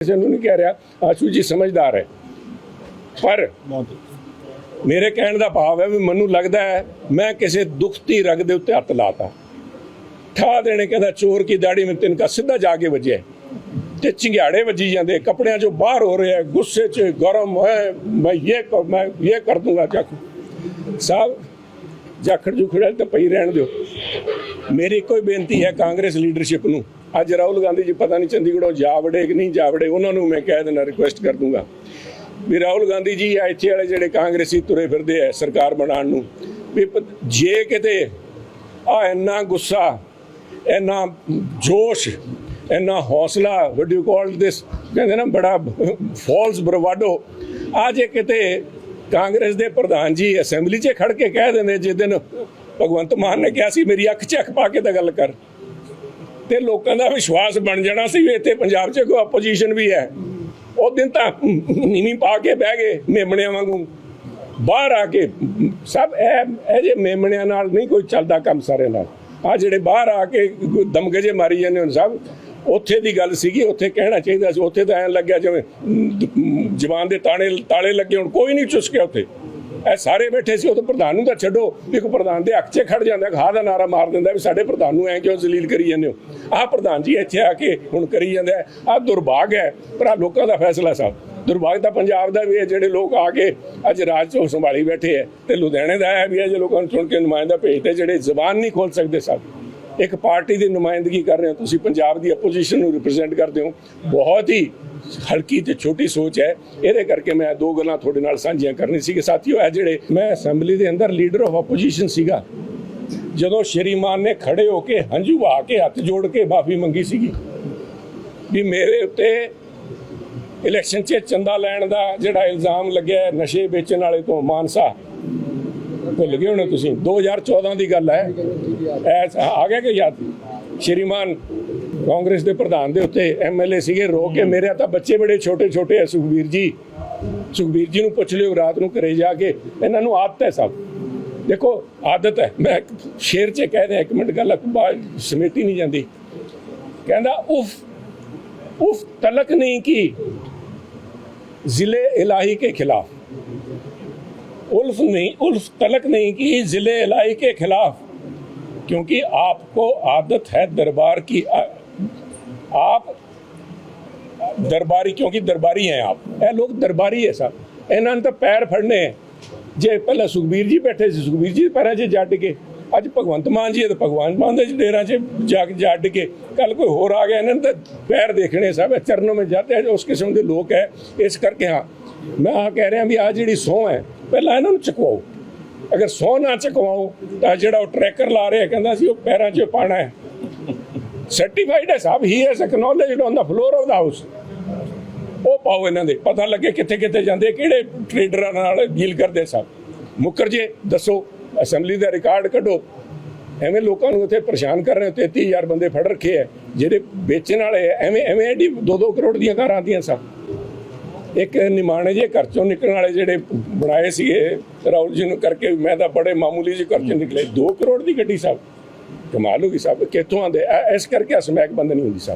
ਕਿਸੇ ਨੂੰ ਨਹੀਂ ਕਹਿ ਰਿਹਾ, ਆਸ਼ੂ ਜੀ ਸਮਝਦਾਰ ਹੈ। ਪਰ ਮੇਰੇ ਕਹਿਣ ਦਾ ਭਾਵ ਹੈ ਵੀ ਮੈਨੂੰ ਲੱਗਦਾ ਹੈ, ਮੈਂ ਕਿਸੇ ਦੁਖਤੀ ਰਗ ਦੇ ਉੱਤੇ ਹੱਥ ਲਾਤਾ। ਠਾ ਦੇਣੇ ਕਹਿੰਦਾ, ਚੋਰ ਕੀ ਦਾੜੀ ਮੈਂ ਤਿੰਨ ਕਾ ਸਿੱਧਾ ਜਾ ਕੇ ਵੱਜਿਆ ਤੇ ਚਿੰਗਿਆੜੇ ਵੱਜੀ ਜਾਂਦੇ, ਕੱਪੜਿਆਂ ਚੋਂ ਬਾਹਰ ਹੋ ਰਿਹਾ ਗੁੱਸੇ 'ਚ ਗਰਮ ਹੈ, ਮੈਂ ਇਹ ਕਰ ਮੈਂ ਇਹ ਕਰ ਦੂੰਗਾ, ਚੱਕ। ਸਾਹਿਬ ਜਾਖੜ ਜੁਖੜ ਤਾਂ ਪਈ ਰਹਿਣ ਦਿਓ। ਮੇਰੀ ਕੋਈ ਬੇਨਤੀ ਹੈ ਕਾਂਗਰਸ ਲੀਡਰਸ਼ਿਪ ਨੂੰ। ਅੱਜ ਰਾਹੁਲ ਗਾਂਧੀ ਜੀ ਪਤਾ ਨਹੀਂ ਚੰਡੀਗੜ੍ਹੋਂ ਜਾ ਵੜੇ ਕਿ ਨਹੀਂ ਜਾ ਵੜੇ, ਉਹਨਾਂ ਨੂੰ ਮੈਂ ਕਹਿ ਦੇਣਾ ਰਿਕੁਐਸਟ ਕਰ ਦੂੰਗਾ ਵੀ ਰਾਹੁਲ ਗਾਂਧੀ ਜੀ ਆ ਇੱਥੇ ਵਾਲੇ ਜਿਹੜੇ ਕਾਂਗਰਸੀ ਤੁਰੇ ਫਿਰਦੇ ਆ ਸਰਕਾਰ ਬਣਾਉਣ ਨੂੰ, ਵੀ ਜੇ ਕਿਤੇ ਆ ਇੰਨਾ ਗੁੱਸਾ, ਇੰਨਾ ਜੋਸ਼, ਇੰਨਾ ਹੌਸਲਾ ਵਾਟ ਯੂ ਕਾਲ ਦਿਸ ਕਹਿੰਦੇ ਨਾ ਬੜਾ ਫਾਲਸ ਬਰਵਾਡੋ, ਆ ਜੇ ਕਿਤੇ ਕਾਂਗਰਸ ਦੇ ਪ੍ਰਧਾਨ ਜੀ ਅਸੈਂਬਲੀ 'ਚ ਖੜ ਕੇ ਕਹਿ ਦਿੰਦੇ, ਜਿਸ ਦਿਨ ਭਗਵੰਤ ਮਾਨ ਨੇ ਕਿਹਾ ਸੀ, ਮੇਰੀ ਅੱਖ 'ਚ ਅੱਖ ਪਾ ਕੇ ਤਾਂ ਗੱਲ ਕਰ। ਤੇ ਲੋਕਾਂ ਦਾ ਵਿਸ਼ਵਾਸ ਬਣ ਜਾਣਾ ਸੀ, ਵੀ ਇੱਥੇ ਪੰਜਾਬ 'ਚ ਕੋਈ ਆਪੋਜੀਸ਼ਨ ਵੀ ਹੈ। ਉਹ ਦਿਨ ਤਾਂ ਨੀਵੀਂ ਪਾ ਕੇ ਬਹਿ ਗਏ ਮੇਮਣਿਆਂ ਵਾਂਗੂ। ਬਾਹਰ ਆ ਕੇ ਸਭ ਇਹ ਇਹ ਜੇ ਮੇਮਣਿਆਂ ਨਾਲ ਨਹੀਂ ਕੋਈ ਚੱਲਦਾ ਕੰਮ ਸਾਰੇ ਨਾਲ। ਆ ਜਿਹੜੇ ਬਾਹਰ ਆ ਕੇ ਦਮਗਜੇ ਮਾਰੀ ਜਾਂਦੇ ਹੁਣ ਸਭ, ਉੱਥੇ ਦੀ ਗੱਲ ਸੀਗੀ, ਉੱਥੇ ਕਹਿਣਾ ਚਾਹੀਦਾ ਸੀ। ਉੱਥੇ ਤਾਂ ਐਂ ਲੱਗਿਆ ਜਿਵੇਂ ਜਵਾਨ ਦੇ ਤਾਣੇ, ਤਾਲੇ ਲੱਗੇ ਹੁਣ, ਕੋਈ ਨਹੀਂ ਚੁਸਕਿਆ ਉੱਥੇ। ਇਹ ਸਾਰੇ ਬੈਠੇ ਸੀ, ਉਹ ਤਾਂ ਪ੍ਰਧਾਨ ਨੂੰ ਤਾਂ ਛੱਡੋ। ਇੱਕ ਪ੍ਰਧਾਨ ਦੇ ਹੱਕ 'ਚ ਖੜ ਜਾਂਦਾ ਖਾਹ ਦਾ ਨਾਰਾ ਮਾਰ ਦਿੰਦਾ ਵੀ ਸਾਡੇ ਪ੍ਰਧਾਨ ਨੂੰ ਐਂ ਕਿਉਂ ਜ਼ਲੀਲ ਕਰੀ ਜਾਂਦੇ ਹੋ? ਆਹ ਪ੍ਰਧਾਨ ਜੀ ਇੱਥੇ ਆ ਕੇ ਹੁਣ ਕਰੀ ਜਾਂਦਾ ਆਹ ਦੁਰਭਾਗ ਹੈ। ਪਰ ਆਹ ਲੋਕਾਂ ਦਾ ਫੈਸਲਾ ਸਾਹਿਬ ਦੁਰਭਾਗ ਤਾਂ ਪੰਜਾਬ ਦਾ ਵੀ ਹੈ, ਜਿਹੜੇ ਲੋਕ ਆ ਕੇ ਅੱਜ ਰਾਜ ਚੋਂ ਸੰਭਾਲੀ ਬੈਠੇ ਹੈ ਤੇ ਲੁਧਿਆਣੇ ਦਾ ਹੈ ਵੀ ਇਹ ਜੇ ਲੋਕਾਂ ਨੂੰ ਚੁਣ ਕੇ ਨੁਮਾਇੰਦਾ ਭੇਜਦੇ, ਜਿਹੜੇ ਜ਼ਬਾਨ ਨਹੀਂ ਖੋਲ ਸਕਦੇ ਸਭ। ਇੱਕ ਪਾਰਟੀ ਦੀ ਨੁਮਾਇੰਦਗੀ ਕਰ ਰਹੇ ਹੋ, ਤੁਸੀਂ ਪੰਜਾਬ ਦੀ ਆਪੋਜੀਸ਼ਨ ਨੂੰ ਰਿਪਰੈਜ਼ੈਂਟ ਕਰਦੇ ਹੋ। ਬਹੁਤ ਹੀ ਹਲਕੀ ਤੇ ਛੋਟੀ ਸੋਚ ਹੈ। ਇਹਦੇ ਕਰਕੇ ਮੈਂ ਦੋ ਗੱਲਾਂ ਤੁਹਾਡੇ ਨਾਲ ਸਾਂਝੀਆਂ ਕਰਨੀ ਸੀ ਕਿ ਸਾਥੀਓ, ਇਹ ਜਿਹੜੇ ਮੈਂ ਅਸੈਂਬਲੀ ਦੇ ਅੰਦਰ ਲੀਡਰ ਆਫ ਆਪੋਜੀਸ਼ਨ ਸੀਗਾ, ਜਦੋਂ ਸ਼੍ਰੀਮਾਨ ਨੇ ਖੜੇ ਹੋ ਕੇ ਹੰਝੂ ਵਹਾ ਕੇ ਹੱਥ ਜੋੜ ਕੇ ਮਾਫੀ ਮੰਗੀ ਸੀਗੀ ਵੀ ਮੇਰੇ ਉੱਤੇ ਇਲੈਕਸ਼ਨ 'ਚ ਚੰਦਾ ਲੈਣ ਦਾ ਜਿਹੜਾ ਇਲਜ਼ਾਮ ਲੱਗਿਆ ਨਸ਼ੇ ਵੇਚਣ ਵਾਲੇ ਤੋਂ ਮਾਨਸਾ ਭੁੱਲ ਗਏ ਹੋਣੇ ਤੁਸੀਂ। 2014 ਦੀ ਗੱਲ ਹੈ। ਐਸ ਆ ਗਿਆ ਕਿ ਯਾਦ? ਸ਼੍ਰੀਮਾਨ ਕਾਂਗਰਸ ਦੇ ਪ੍ਰਧਾਨ ਦੇ ਉੱਤੇ ਐਮਐਲਏ ਸੀਗੇ ਰੋ ਕੇ ਮੇਰੇ ਤਾਂ ਬੱਚੇ ਬੜੇ ਛੋਟੇ ਛੋਟੇ ਐ ਸੁਖਵੀਰ ਜੀ। ਸੁਖਵੀਰ ਜੀ ਨੂੰ ਪੁੱਛ ਲਿਓ ਰਾਤ ਨੂੰ ਘਰੇ ਜਾ ਕੇ। ਇਹਨਾਂ ਨੂੰ ਆਦਤ ਹੈ ਸਭ। ਦੇਖੋ ਆਦਤ ਹੈ। ਮੈਂ ਸ਼ੇਰ 'ਚ ਕਹਿ ਰਿਹਾ ਇੱਕ ਮਿੰਟ ਗੱਲ ਸਮੇਟੀ ਨਹੀਂ ਜਾਂਦੀ। ਕਹਿੰਦਾ ਉਫ ਉਫ ਤਲਕ ਨਹੀਂ ਕੀ? ਜ਼ਿਲ੍ਹੇ ਇਲਾਹੀ ਕੇ ਖਿਲਾਫ। उल्फ नहीं उल्फ तलक नहीं की जिले इलाही के खिलाफ क्योंकि आपको आदत है दरबार की आ- आप दरबारी क्योंकि दरबारी हैं आप ਇਹ ਲੋਕ ਦਰਬਾਰੀ ਹੈ ਸਭ ਇਹਨਾਂ ਨੂੰ ਤਾਂ ਪੈਰ ਫੜਨੇ ਹੈ। ਜੇ ਪਹਿਲਾਂ ਸੁਖਬੀਰ ਜੀ ਬੈਠੇ ਸੀ ਸੁਖਬੀਰ ਜੀ ਦੇ ਪੈਰਾਂ 'ਚ ਜੱਟ ਕੇ ਅੱਜ ਭਗਵੰਤ ਮਾਨ ਜੀ ਹੈ ਤਾਂ ਭਗਵੰਤ ਮਾਨ ਦੇ ਡੇਰਾਂ 'ਚ ਜਾ ਕੇ ਜੱਟ ਕੇ ਕੱਲ ਕੋਈ ਹੋਰ ਆ ਗਿਆ ਇਹਨਾਂ ਨੇ ਤਾਂ ਪੈਰ ਦੇਖਣੇ ਸਭ ਇਹ ਚਰਨੋਂ ਵਿੱਚ ਜਾਂਦੇ ਆ ਉਸ ਕਿਸਮ ਦੇ ਲੋਕ ਹੈ ਇਸ ਕਰਕੇ ਹਾਂ ਮੈਂ ਆ ਕਹਿ ਰਿਹਾ ਵੀ ਆ ਜਿਹੜੀ ਸਹੁੰ ਹੈ ਪਹਿਲਾਂ ਇਹਨਾਂ ਨੂੰ ਚੁਕਵਾਓ। ਅਗਰ ਸਹੁੰ ਨਾ ਚੁਕਵਾਓ ਤਾਂ ਜਿਹੜਾ ਉਹ ਟਰੈਕਰ ਲਾ ਰਿਹਾ ਕਹਿੰਦਾ ਸੀ ਉਹ ਪੈਰਾਂ 'ਚ ਪਾਣਾ ਹੈ। ਸਰਟੀਫਾਈਡ ਹੈ ਸਾਹਿਬ he has acknowledged on the floor of the house ਉਹ ਪਾਓ ਇਹਨਾਂ ਦੇ ਪਤਾ ਲੱਗੇ ਕਿੱਥੇ ਕਿੱਥੇ ਜਾਂਦੇ ਕਿਹੜੇ ਟ੍ਰੇਡਰਾਂ ਨਾਲ ਡੀਲ ਕਰਦੇ ਸਭ ਮੁਕਰ ਜੇ ਦੱਸੋ ਅਸੈਂਬਲੀ ਦਾ ਰਿਕਾਰਡ ਕੱਢੋ। ਐਵੇਂ ਲੋਕਾਂ ਨੂੰ ਉੱਥੇ ਪਰੇਸ਼ਾਨ ਕਰ ਰਹੇ ਹੋ 33000 ਬੰਦੇ ਫੜ ਰੱਖੇ ਐ ਜਿਹੜੇ ਵੇਚਣ ਵਾਲੇ ਐ, ਐਵੇਂ ਐਵੇਂ ਐਡੀ 2-2 ਕਰੋੜ ਦੀਆਂ ਕਾਰਾਂ ਆਉਂਦੀਆਂ ਸਭ ਇੱਕ ਨਿਮਾਣੇ ਜੇ ਘਰ ਚੋਂ ਨਿਕਲਣ ਵਾਲੇ ਜਿਹੜੇ ਬਣਾਏ ਸੀਗੇ, ਰਾਹੁਲ ਜੀ ਨੂੰ ਕਰਕੇ ਮੈਂ ਤਾਂ ਬੜੇ ਮਾਮੂਲੀ ਜਿਹੇ ਘਰ ਚੋਂ ਨਿਕਲੇ। 2 ਕਰੋੜ ਦੀ ਗੱਡੀ ਸਾਹਿਬ ਕਮਾਲ ਹੋ ਗਈ ਸਾਹਿਬ ਕਿੱਥੋਂ ਆਂਦੇ ਇਸ ਕਰਕੇ ਸਮੈਕ ਬੰਦ ਨਹੀਂ ਹੁੰਦੀ ਸਾਹਿਬ